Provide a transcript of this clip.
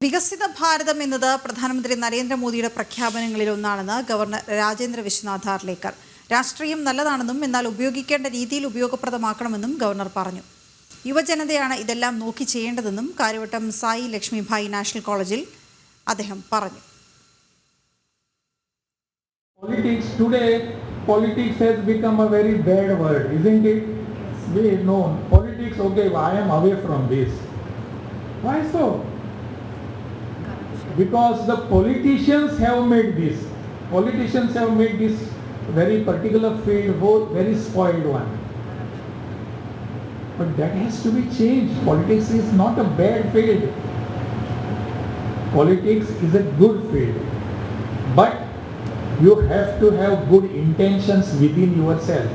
വികസിത ഭാരതം എന്നത് പ്രധാനമന്ത്രി നരേന്ദ്രമോദിയുടെ പ്രഖ്യാപനങ്ങളിൽ ഒന്നാണെന്ന് ഗവർണർ രാജേന്ദ്ര വിശ്വനാഥ് ആർലേക്കർ രാഷ്ട്രീയം നല്ലതാണെന്നും എന്നാൽ ഉപയോഗിക്കേണ്ട രീതിയിൽ ഉപയോഗപ്രദമാക്കണമെന്നും ഗവർണർ പറഞ്ഞു യുവജനതയാണ് ഇതെല്ലാം നോക്കി ചെയ്യേണ്ടതെന്നും കാര്യവട്ടം സായി ലക്ഷ്മിഭായി നാഷണൽ കോളേജിൽ അദ്ദേഹം പറഞ്ഞു Politics today, politics has become a very bad word, isn't it? We know politics, okay, am away from this. Why so? Because the politicians have made this. Politicians have made this very particular field very spoiled one. But that has to be changed. Politics is not a bad field. Politics is a good field. But you have to have good intentions within yourself.